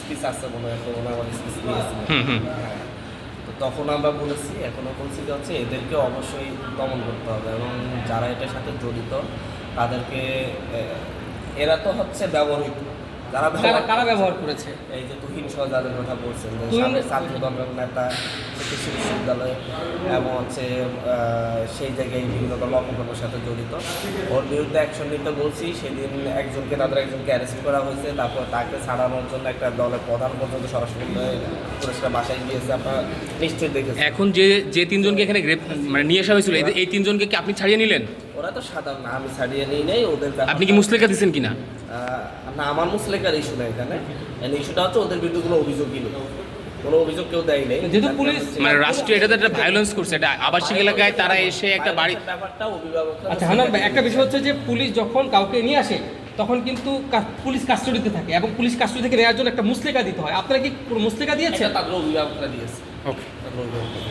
Speech আছে মনে হয় আমার স্পিচ। হ্যাঁ। তো তখন আমরা বলেছি এখনও বলছি যে হচ্ছে এদেরকে অবশ্যই দমন করতে হবে এবং যারা এটার সাথে জড়িত তাদেরকে এরা তো হচ্ছে ব্যবহৃত যারা কারা ব্যবহার কারা ব্যবহার করেছে? এই যে তুহিন সহ যাদের কথা বলছেন ছাত্র দলের নেতা কৃষি বিশ্ববিদ্যালয় এবং হচ্ছে সেই জায়গায় বিভিন্ন দল অপকর্মের সাথে জড়িত। ওর বিরুদ্ধে অ্যাকশন নিতে বলছি সেদিন একজনকে তাদের একজনকে অ্যারেস্ট করা হয়েছে। তারপর তাকে ছাড়ানোর জন্য একটা দলের প্রধান পর্যন্ত সরাসরি পুরস্কার বাসায় গিয়েছে আপনারা নিশ্চয়ই দেখেছেন। এখন যে যে তিনজনকে এখানে গ্রেপ মানে নিয়ে আসা হয়েছিল এই- তিনজনকে কি আপনি ছাড়িয়ে নিলেন? ওরা তো সাধারণ আমি ছাড়িয়ে নিই নেই ওদের আপনি কি মুসলেখা দিচ্ছেন কিনা? না আমার মুসলেকার ইস্যু না এখানে। ইস্যুটা হচ্ছে ওদের বিরুদ্ধে কোনো অভিযোগই নেই কোনো অভিযোগ কেউ দেয় নেই। যেহেতু পুলিশ- মানে রাষ্ট্রীয় এটা তো একটা ভায়োলেন্স করছে এটা আবাসিক এলাকায় তারা এসে একটা বাড়ি ব্যাপারটা অভিভাবকরা আচ্ছা হানান ভাই একটা বিষয় হচ্ছে যে পুলিশ যখন কাউকে নিয়ে আসে তখন কিন্তু কা- পুলিশ কাস্টডিতে থাকে এবং পুলিশ কাস্টডি থেকে নেওয়ার জন্য একটা মুসলেকা দিতে হয়। আপনারা কি মুসলেকা দিয়েছেন? তাদের অভিভাবকরা দিয়েছে। ওকে তাদের অভিভাবকরা।